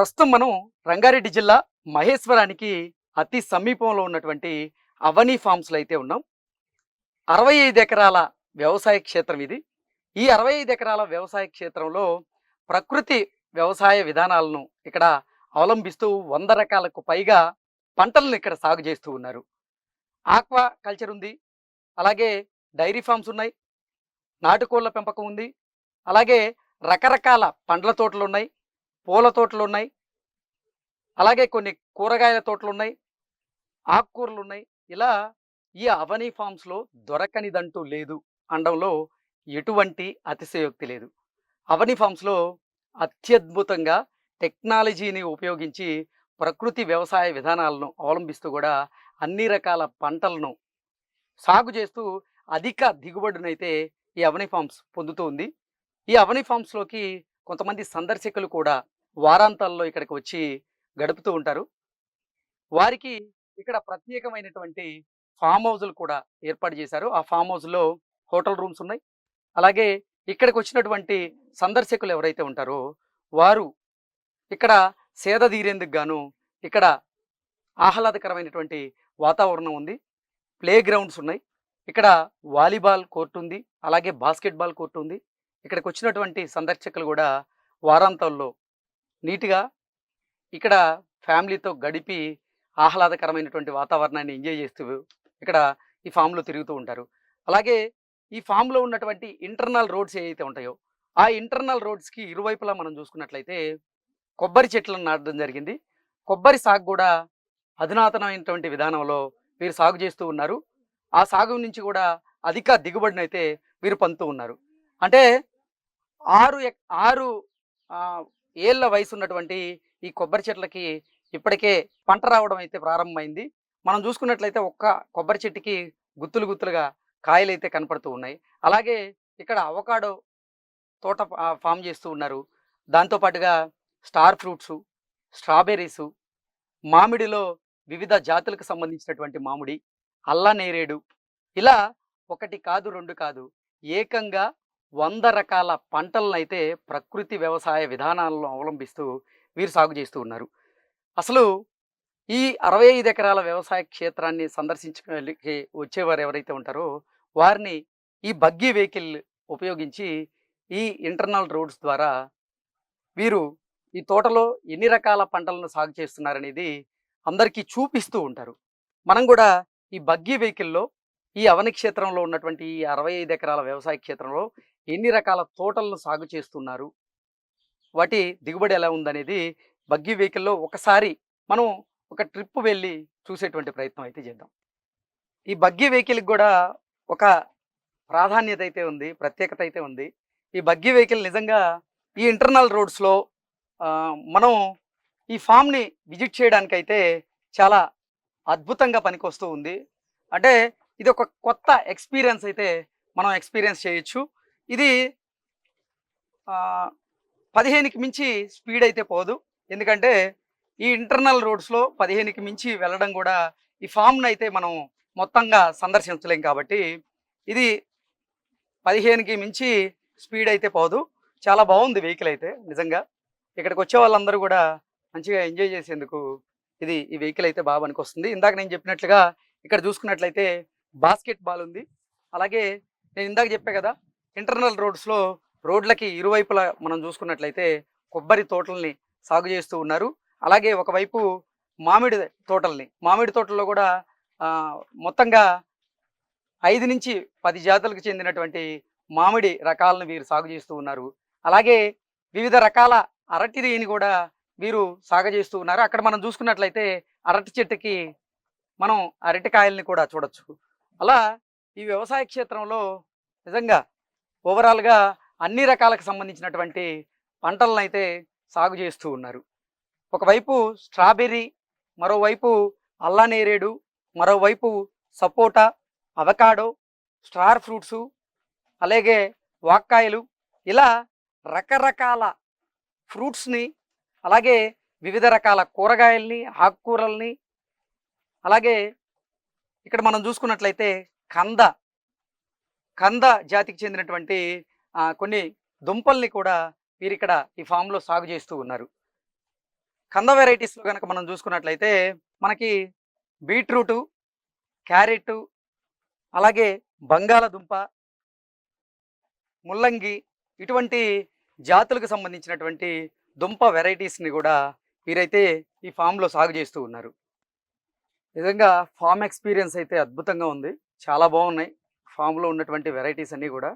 ప్రస్తుతం మనం రంగారెడ్డి జిల్లా మహేశ్వరానికి అతి సమీపంలో ఉన్నటువంటి అవని ఫామ్స్లో అయితే ఉన్నాం. అరవై ఐదు ఎకరాల వ్యవసాయ క్షేత్రం ఇది. ఈ అరవై ఐదు ఎకరాల వ్యవసాయ క్షేత్రంలో ప్రకృతి వ్యవసాయ విధానాలను ఇక్కడ అవలంబిస్తూ వంద రకాలకు పైగా పంటలను ఇక్కడ సాగు చేస్తూ ఉన్నారు. ఆక్వా కల్చర్ ఉంది. అలాగే డైరీ ఫార్మ్స్ ఉన్నాయి. నాటుకోళ్ళ పెంపకం ఉంది. అలాగే రకరకాల పండ్ల తోటలు ఉన్నాయి. పూల తోటలు ఉన్నాయి అలాగే కొన్ని కూరగాయల తోటలు ఉన్నాయి ఆకుకూరలు ఉన్నాయి ఇలా ఈ అవని ఫామ్స్లో దొరకనిదంటూ లేదు అనడంలో ఎటువంటి అతిశయోక్తి లేదు. అవని ఫామ్స్లో అత్యద్భుతంగా టెక్నాలజీని ఉపయోగించి ప్రకృతి వ్యవసాయ విధానాలను అవలంబిస్తూ కూడా అన్ని రకాల పంటలను సాగు చేస్తూ అధిక దిగుబడినైతే ఈ అవని ఫామ్స్ పొందుతూ ఉంది. ఈ అవని ఫామ్స్లోకి కొంతమంది సందర్శకులు కూడా వారాంతాల్లో ఇక్కడికి వచ్చి గడుపుతూ ఉంటారు. వారికి ఇక్కడ ప్రత్యేకమైనటువంటి ఫామ్ హౌజులు కూడా ఏర్పాటు చేశారు. ఆ ఫామ్ హౌజ్లో హోటల్ రూమ్స్ ఉన్నాయి. అలాగే ఇక్కడికి వచ్చినటువంటి సందర్శకులు ఎవరైతే ఉంటారో వారు ఇక్కడ సేద తీరేందుకు గాను ఇక్కడ ఆహ్లాదకరమైనటువంటి వాతావరణం ఉంది. ప్లే గ్రౌండ్స్ ఉన్నాయి. ఇక్కడ వాలీబాల్ కోర్టు ఉంది. అలాగే బాస్కెట్బాల్ కోర్టు ఉంది. ఇక్కడికి వచ్చినటువంటి సందర్శకులు కూడా వారాంతంలో నీట్గా ఇక్కడ ఫ్యామిలీతో గడిపి ఆహ్లాదకరమైనటువంటి వాతావరణాన్ని ఎంజాయ్ చేస్తూ ఇక్కడ ఈ ఫామ్లో తిరుగుతూ ఉంటారు. అలాగే ఈ ఫామ్లో ఉన్నటువంటి ఇంటర్నల్ రోడ్స్ ఏవైతే ఉంటాయో ఆ ఇంటర్నల్ రోడ్స్కి ఇరువైపులా మనం చూసుకున్నట్లయితే కొబ్బరి చెట్లను నాటడం జరిగింది. కొబ్బరి సాగు కూడా అధునాతనమైనటువంటి విధానంలో వీరు సాగు చేస్తూ ఉన్నారు. ఆ సాగు నుంచి కూడా అధిక దిగుబడిని అయితే వీరు పొందుతూ ఉన్నారు. అంటే ఆరు ఎక్- ఆరు ఏళ్ళ వయసు ఉన్నటువంటి ఈ కొబ్బరి చెట్లకి ఇప్పటికే పంట రావడం అయితే ప్రారంభమైంది. మనం చూసుకున్నట్లయితే ఒక్క కొబ్బరి చెట్టుకి గుత్తులు గుత్తులుగా కాయలు అయితే కనపడుతూ ఉన్నాయి. అలాగే ఇక్కడ అవకాడో తోట ఫామ్ చేస్తూ ఉన్నారు. దాంతోపాటుగా స్టార్ ఫ్రూట్స్ స్ట్రాబెర్రీసు మామిడిలో వివిధ జాతులకు సంబంధించినటువంటి మామిడి అల్లా నేరేడు ఇలా ఒకటి కాదు రెండు కాదు ఏకంగా వంద రకాల పంటలను అయితే ప్రకృతి వ్యవసాయ విధానాలను అవలంబిస్తూ వీరు సాగు చేస్తూ ఉన్నారు. అసలు ఈ అరవై ఐదు ఎకరాల వ్యవసాయ క్షేత్రాన్ని సందర్శించడానికి వచ్చేవారు ఎవరైతే ఉంటారో వారిని ఈ బగ్గీ వెహికల్ ఉపయోగించి ఈ ఇంటర్నల్ రోడ్స్ ద్వారా వీరు ఈ తోటలో ఎన్ని రకాల పంటలను సాగు చేస్తున్నారనేది అందరికీ చూపిస్తూ ఉంటారు. మనం కూడా ఈ బగ్గీ వెహికల్లో ఈ అవని క్షేత్రంలో ఉన్నటువంటి ఈ అరవై ఐదు ఎకరాల వ్యవసాయ క్షేత్రంలో ఎన్ని రకాల తోటలను సాగు చేస్తున్నారు? వాటి దిగుబడి ఎలా ఉందనేది బగ్గీ వెహికల్లో ఒకసారి మనం ఒక ట్రిప్ వెళ్ళి చూసేటువంటి ప్రయత్నం అయితే చేద్దాం. ఈ బగ్గీ వెహికల్కి కూడా ఒక ప్రాధాన్యత అయితే ఉంది ప్రత్యేకత అయితే ఉంది. ఈ బగ్గీ వెహికల్ నిజంగా ఈ ఇంటర్నల్ రోడ్స్లో మనం ఈ ఫామ్ని విజిట్ చేయడానికైతే చాలా అద్భుతంగా పనికొస్తూ ఉంది. అంటే ఇది ఒక కొత్త ఎక్స్పీరియన్స్ అయితే మనం ఎక్స్పీరియన్స్ చేయొచ్చు. ఇది పదిహేనుకి మించి స్పీడ్ అయితే పోదు. ఎందుకంటే ఈ ఇంటర్నల్ రోడ్స్లో పదిహేనుకి మించి వెళ్ళడం కూడా ఈ ఫామ్ని అయితే మనం మొత్తంగా సందర్శించలేం కాబట్టి ఇది పదిహేనుకి మించి స్పీడ్ అయితే పోదు. చాలా బాగుంది వెహికల్ అయితే నిజంగా. ఇక్కడికి వచ్చే వాళ్ళందరూ కూడా మంచిగా ఎంజాయ్ చేసేందుకు ఇది ఈ వెహికల్ అయితే బాగా పనికొస్తుంది. ఇందాక నేను చెప్పినట్లుగా ఇక్కడ చూసుకున్నట్లయితే బాస్కెట్ బాల్ ఉంది. అలాగే నేను ఇందాక చెప్పా కదా ఇంటర్నల్ రోడ్స్లో రోడ్లకి ఇరువైపులా మనం చూసుకున్నట్లయితే కొబ్బరి తోటల్ని సాగు చేస్తూ ఉన్నారు. అలాగే ఒకవైపు మామిడి తోటల్ని మామిడి తోటల్లో కూడా మొత్తంగా ఐదు నుంచి పది జాతులకు చెందినటువంటి మామిడి రకాలను వీరు సాగు చేస్తూ ఉన్నారు. అలాగే వివిధ రకాల అరటిని కూడా వీరు సాగు చేస్తూ ఉన్నారు. అక్కడ మనం చూసుకున్నట్లయితే అరటి చెట్టుకి మనం అరటికాయల్ని కూడా చూడొచ్చు. అలా ఈ వ్యవసాయ క్షేత్రంలో నిజంగా ఓవరాల్గా అన్ని రకాలకు సంబంధించినటువంటి పంటలను అయితే సాగు చేస్తూ ఉన్నారు. ఒకవైపు స్ట్రాబెర్రీ మరోవైపు అల్లానేరేడు మరోవైపు సపోటా అవకాడో స్టార్ ఫ్రూట్సు అలాగే వాక్కాయలు ఇలా రకరకాల ఫ్రూట్స్ని అలాగే వివిధ రకాల కూరగాయల్ని ఆకుకూరల్ని అలాగే ఇక్కడ మనం చూసుకున్నట్లయితే కంద కంద జాతికి చెందినటువంటి కొన్ని దుంపల్ని కూడా వీరిక్కడ ఇక్కడ ఈ ఫామ్లో సాగు చేస్తూ ఉన్నారు. కంద వెరైటీస్లో కనుక మనం చూసుకున్నట్లయితే మనకి బీట్రూటు క్యారెట్ అలాగే బంగాళదుంప ముల్లంగి ఇటువంటి జాతులకు సంబంధించినటువంటి దుంప వెరైటీస్ని కూడా వీరైతే ఈ ఫామ్లో సాగు చేస్తూ ఉన్నారు. నిజంగా ఫామ్ ఎక్స్పీరియన్స్ అయితే అద్భుతంగా ఉంది. చాలా బాగున్నాయి. ఫామ్లో ఉన్నటువంటి వెరైటీస్ అన్నీ కూడా